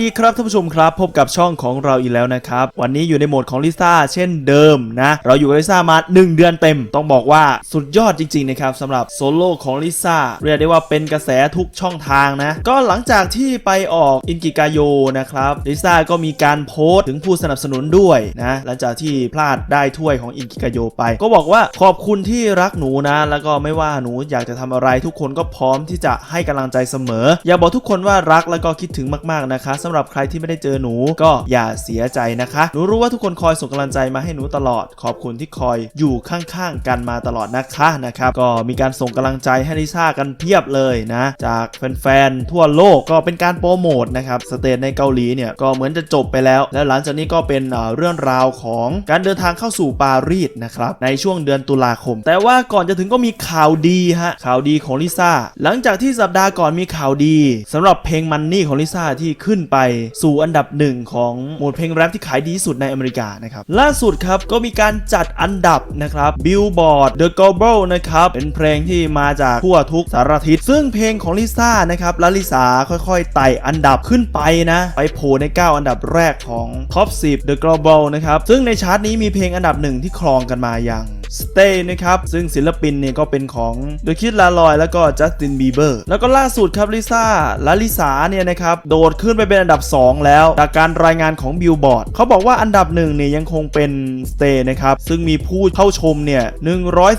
ดีครับท่านผู้ชมครับ พบกับช่องของเราอีกแล้วนะครับ วันนี้อยู่ในโหมดของลิซ่าเช่นเดิมนะ เราอยู่กับลิซ่ามา 1 เดือนเต็ม ต้องบอกว่าสุดยอดจริง ๆ นะครับสำหรับโซโล่ของลิซ่าเรียกได้ว่าเป็นกระแสทุกช่องทางนะ ก็หลังจากที่ไปออกอินกิกาโยนะครับลิซ่าก็มีการโพสต์ถึงผู้สนับสนุนด้วยนะหลังจากที่พลาดได้ถ้วยของอินกิกาโยไป ก็บอกว่าขอบคุณที่รักหนูนะ แล้วก็ไม่ว่าหนูอยากจะทำอะไรทุกคนก็พร้อมที่จะให้กำลังใจเสมอ อยากบอกทุกคนว่ารักแล้วก็คิดถึงมากๆนะคะสำหรับใครที่ไม่ได้เจอหนูก็อย่าเสียใจนะคะ หนูรู้ว่าทุกคนคอยส่งกำลังใจมาให้หนูตลอด ขอบคุณที่คอยอยู่ข้างๆกันมาตลอดนะคะนะครับก็มีการส่งกำลังใจให้ลิซ่ากันเพียบเลยนะ จากแฟนๆทั่วโลกก็เป็นการโปรโมทนะครับสเตจในเกาหลีเนี่ยก็เหมือนจะจบไปแล้ว แล้วหลังจากนี้ก็เป็นเรื่องราวของการเดินทางเข้าสู่ปารีสนะครับในช่วงเดือนตุลาคม แต่ว่าก่อนจะถึงก็มีข่าวดีฮะข่าวดีของลิซ่าหลังจากที่สัปดาห์ก่อนมีข่าวดีสำหรับเพลงมันนี่ของลิซ่าที่ขึ้นไปสู่อันดับหนึ่งของหมวดเพลงแรปที่ขายดีที่สุดในอเมริกานะครับล่าสุดครับก็มีการจัดอันดับนะครับ Billboard The Global นะครับเป็นเพลงที่มาจากทั่วทุกสารทิศซึ่งเพลงของลิซ่านะครับและลิซ่าค่อยๆไต่อันดับขึ้นไปนะ ไปโผล่ใน 9 อันดับแรกของ Top 10 The Global นะครับซึ่งในชาร์ตนี้มีเพลงอันดับหนึ่งที่ครองกันมาอย่าง Stay นะครับ ซึ่งศิลปินเนี่ยก็เป็นของ The Kid Laroi แล้วก็ Justin Bieber แล้วก็ล่าสุดครับลิซ่าละลิสาเนี่ยนะครับ โดดขึ้นไปเป็นอันดับ 2 แล้ว จากการรายงานของ Billboard เขาบอกว่าอันดับหนึ่งเนี่ยยังคงเป็น Stay นะครับ ซึ่งมีผู้เข้าชมเนี่ย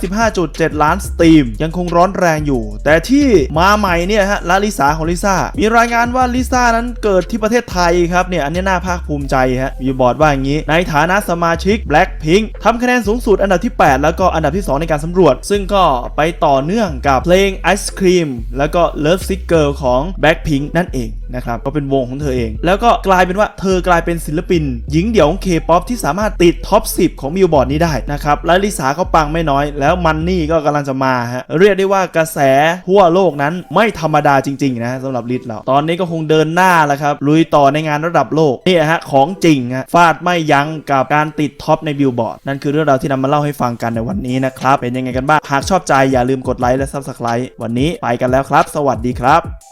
115.7 ล้านสตรีม ยังคงร้อนแรงอยู่ แต่ที่มาใหม่เนี่ยฮะละลิสาของลิซ่ามีรายงานว่าลิซ่านั้นเกิดที่ประเทศไทยครับเนี่ยอันนี้น่าภาคภูมิใจฮะ Billboard ว่าอย่างนี้ ในฐานะสมาชิก Blackpink ทำคะแนนสูงสุดอันดับที่ 8แล้วก็อันดับที่ 2 ในการสำรวจ ซึ่งก็ไปต่อเนื่องกับเพลง Ice Cream แล้วก็ Love Sick Girl ของ Blackpink นั่นเอง นะครับก็เป็นวงของเธอเอง แล้วก็กลายเป็นว่าเธอกลายเป็นศิลปิน หญิงเดี่ยวของ K-POP ที่สามารถติดท็อป 10 ของ Billboard นี้ได้นะครับและลิสาเขาปังไม่น้อย แล้วมันนี่ก็กำลังจะมาฮะเรียกได้ว่ากระแสทั่วโลกนั้นไม่ธรรมดาจริง ๆ นะสำหรับลิศเรา ตอนนี้ก็คงเดินหน้าแล้วครับลุยต่อในงานระดับโลกนี่ฮะของจริงฮะฟาดไม่ยั้งกับการติดท็อปในบิลบอร์ดนั่นคือเรื่องราวที่นำมาเล่าให้ฟังกันในวันนี้นะครับเป็นยังไงกันบ้างหากชอบใจอย่าลืมกดไลค์และ Subscribe วันนี้ไปกันแล้วครับ สวัสดีครับ